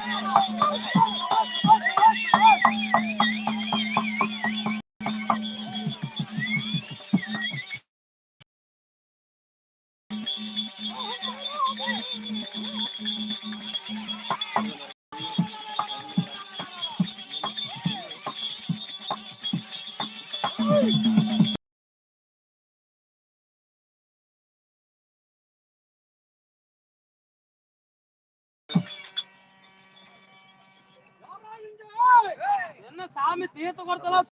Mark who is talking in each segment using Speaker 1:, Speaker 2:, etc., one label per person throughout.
Speaker 1: என்ன சாமி தீர்த்த கொடுத்தலாம்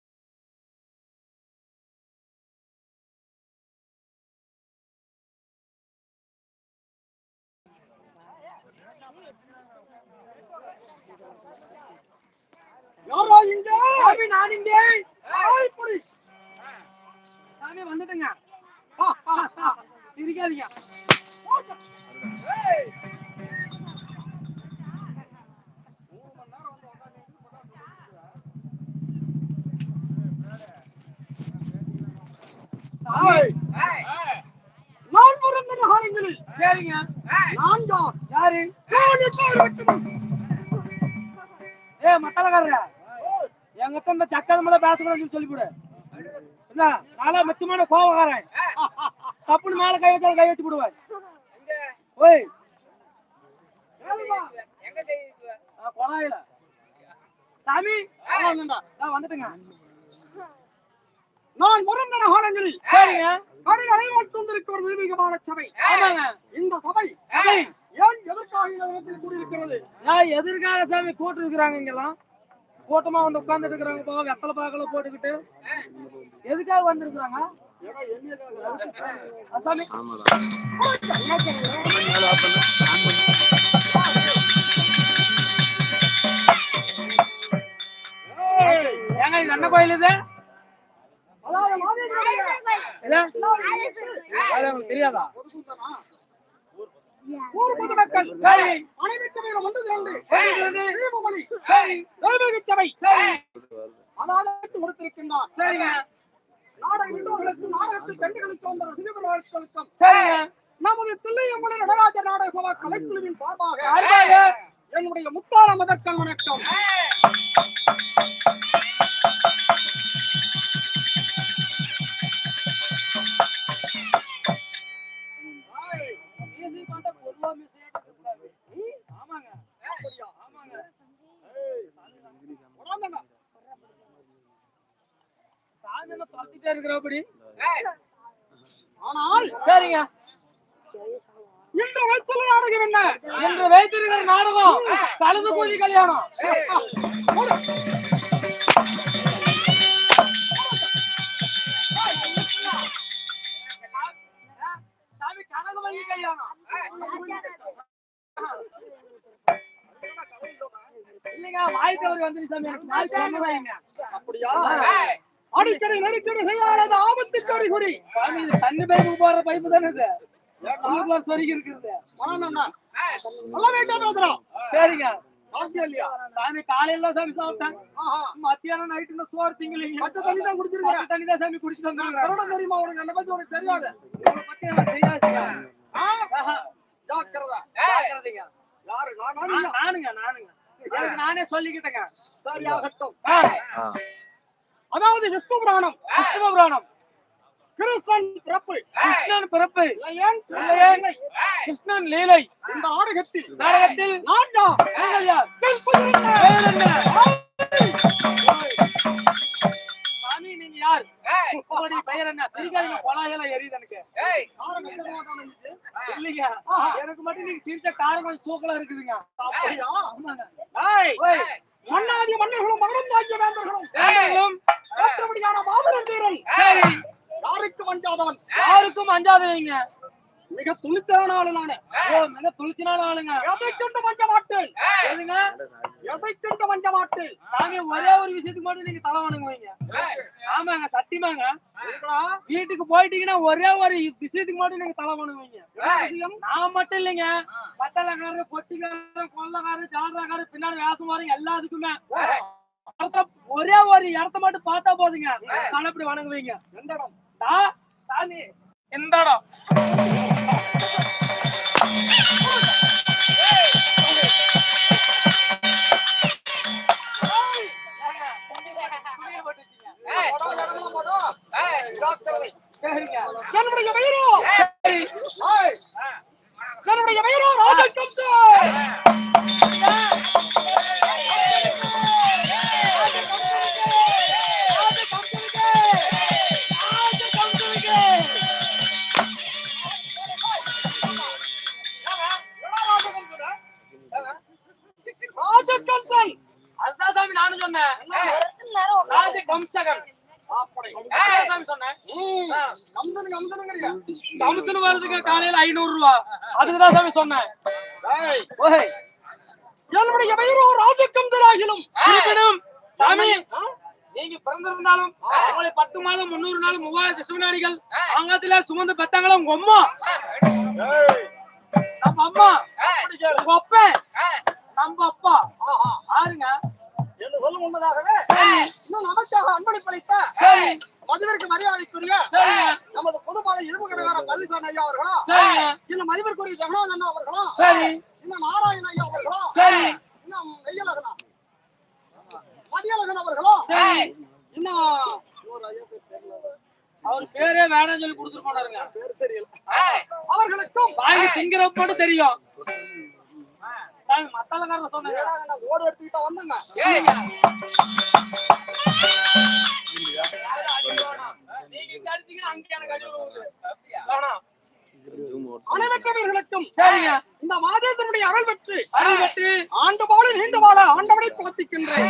Speaker 2: யாரா இங்க?
Speaker 1: சாமி நான் இங்க.
Speaker 2: ஆய் புடி.
Speaker 1: சாமி வந்துட்டுங்க. சிரிக்காதீங்க.
Speaker 2: நான் பிறந்த காலங்களில்
Speaker 1: சரிங்க.
Speaker 2: நான் தான்
Speaker 1: யாரு
Speaker 2: கோடிக்கார் வெட்டுமன்.
Speaker 1: ஏ மத்தலக்காரர எங்கிட்ட இந்த சக்கர மேல பேசக்கூடாதுன்னு சொல்லிவிடு. என்ன? நாளா மெச்சமான கோபக்காரன் தப்புன்னு மேல கை வச்சாலும் கை வச்சு விடுவேன் ஓய் கொலாயில. சாமி. வந்துட்டுங்க.
Speaker 2: நான் காலங்களில்
Speaker 1: சரிங்க.
Speaker 2: கடலை கொண்டிருக்கிற தெய்வீகமான சபை. இந்த சபை. ஏன் எதற்காக கூடியிருக்கிறது?
Speaker 1: நான் எதிர்கால சாமி கூட்டு இருக்கிறாங்க இங்கெல்லாம்? கூட்டமா வந்து உட்கார்ந்துட்டு இருக்கிறாங்க பா வெத்தலை பாக்கல போட்டுக்கிட்டு. எதுக்காக வந்திருக்கிறாங்க? ஏங்க இது என்ன கோயில் இது
Speaker 2: அதாவது மாதேஸ்வரனுடைய
Speaker 1: இது? அது உங்களுக்கு தெரியாதா
Speaker 2: ஊர் பொதுமக்கள்
Speaker 1: சரி.
Speaker 2: அனைவருக்கு ஒன்று திரண்டு சபை அதாவது கொடுத்திருக்கின்றார் நாடக விண்ணோர்களுக்கும் நாடகத்தில் கண்டுகளுக்கு வந்த நமது தில்லையம்பல நடராஜர் நாடக சபா கலைக்குழுவின் சார்பாக என்னுடைய முத்தாள மதற்கண் வணக்கம் ஆனால்
Speaker 1: சரிங்க.
Speaker 2: இன்று வைத்துள்ள நாடகம் என்ன?
Speaker 1: இன்று வைத்திருக்கிற நாடகம் கழுது பூஜை கல்யாணம். இல்லைங்க வாய் தவறி வந்துருச்சு சாமி எனக்கு நாள் சொன்னதாங்க
Speaker 2: அப்படியா? அடிக்கடி நெருக்கடி செய்யாத ஆபத்துக்கு அறிகுறி.
Speaker 1: தண்ணி பைப்புக்கு போற பைப்பு தானே இது சொருகி இருக்குது
Speaker 2: மனநன்னா. சொல்ல வேண்டாம் பேசுறான்
Speaker 1: சரிங்க. சாமி காலையில சாமி சாப்பிட்டேன்.
Speaker 2: ஆஹா.
Speaker 1: மத்தியானம் நைட்டு சோறு திங்கலீங்க
Speaker 2: பச்சை தண்ணி தான் குடிச்சிருக்கிறேன்
Speaker 1: பச்சை தண்ணி தான் சாமி குடிச்சிட்டு
Speaker 2: கருணை தெரியுமா உனக்கு? என்னை பத்தி உனக்கு தெரியாது.
Speaker 1: பத்தி எனக்கு.
Speaker 2: ஜாக்கிரதை.
Speaker 1: ஜாக்கிரதைங்க.
Speaker 2: யாரு?
Speaker 1: நானுங்க நானுங்க. எனக்கு நானே சொல்லிக்கிட்டேங்க.
Speaker 2: சரியாகட்டும்.
Speaker 1: ஆ.
Speaker 2: அதாவது விஷ்ணு புராணம்
Speaker 1: கிருஷ்ண புராணம்
Speaker 2: கிருஷ்ணன் பிறப்பு.
Speaker 1: கிருஷ்ணன் பிறப்பு. கிருஷ்ணன் லீலை.
Speaker 2: இந்த நாடகத்தில்
Speaker 1: நாடகத்தில்
Speaker 2: என்ன?
Speaker 1: சாமி நீங்க யார்? உங்களுடைய பெயர் என்ன? சிரிக்காதீங்க கொலாயெல்லாம் எரியுது எனக்கு? இல்லைங்க எனக்கு மட்டும் நீங்க சிரிச்ச காரம் கொஞ்சம் தூக்கலா இருக்குதுங்க.
Speaker 2: மன்னாதி மன்னர்களும் மகனும் தாக்கிய வேந்தர்களும் யாருக்கு வஞ்சாதவன்
Speaker 1: யாருக்கும் அஞ்சாதீங்க
Speaker 2: மிக துணித்தலான ஆளு நானு
Speaker 1: மிக துளிச்சினால ஆளுங்க.
Speaker 2: எதை கண்டு வஞ்ச மாட்டேன் எதை கண்டு வஞ்ச மாட்டேன்
Speaker 1: சாமி ஒரே ஒரு விஷயத்துக்கு மட்டும் நீங்க தலை வணங்குவீங்க. ஆமாங்க சத்தியமாங்க? வீட்டுக்கு போயிட்டீங்கன்னா ஒரே ஒரு விஷயத்துக்கு மட்டும் நீங்க தலை வணங்குவீங்க. நான் மட்டும் இல்லைங்க. பட்டலக்காரர் பொட்டிக்காரர் கொள்ளக்காரர் ஜாடுறக்காரர் பின்னாடி வேசம் வரீங்க எல்லாத்துக்குமே ஒரே ஒரு இடத்த மட்டும் பார்த்தா போதுங்க. தலை இப்படி வணங்குவீங்க.
Speaker 2: எந்த இடம்?
Speaker 1: എന്താടാ இந்த இடம் என்னுடைய வயிறு என்னுடைய வயிறு ராஜா
Speaker 2: கம்சா கம்சன்
Speaker 1: வருதுக்கு காலையில ஐநூறு ரூபா அதுக்குதான் சாமி சொன்னேன்.
Speaker 2: என்னுடைய பெயரோ ராஜகம்சராகிலும்
Speaker 1: இருப்பினும் சாமி நீங்க பிறந்திருந்தாலும் பத்து மாதம் முன்னூறு நாள் மூவாயிரம் சிசுநாடிகள் அங்கத்துல சுமந்து பெத்தாங்களா உங்க அம்மா? நம்ம அம்மா. உங்க நம்ம அப்பா.
Speaker 2: ஆஹா.
Speaker 1: ஆறுங்க.
Speaker 2: சொல்லும் முன்னதாகவே இன்னும் நமக்காக அன்பளிப்பளித்த மதுவிற்கு மரியாதைக்குரிய நமது பொதுப்பாள இரும்பு கடைக்கார பழனிசாமி ஐயா அவர்களும் இன்னும் மதிப்பிற்குரிய ஜெகநாதன் அண்ணா அவர்களும் இன்னும் நாராயண ஐயா அவர்களும் இன்னும் வெய்யழகனா மதியழகன் அவர்களும் இன்னும் ஒரு ஐயா பேர் தெரியல.
Speaker 1: அவர் பேரே வேணாம்னு சொல்லி கொடுத்துட்டு போனாருங்க.
Speaker 2: அவர்களுக்கும்
Speaker 1: வாங்கி திங்கிறப்ப மட்டும் தெரியும். சாமி மத்தளக்காரர் சொன்னீங்க.
Speaker 2: ஓடு எடுத்துக்கிட்ட வந்தேங்க.
Speaker 1: சரிங்க.
Speaker 2: இந்த மாதத்தினுடைய அருள் பெற்று
Speaker 1: அருள் பெற்று.
Speaker 2: ஆண்டு போல நீண்டு வாழ ஆண்டவனை பிரார்த்திக்கின்றேன்.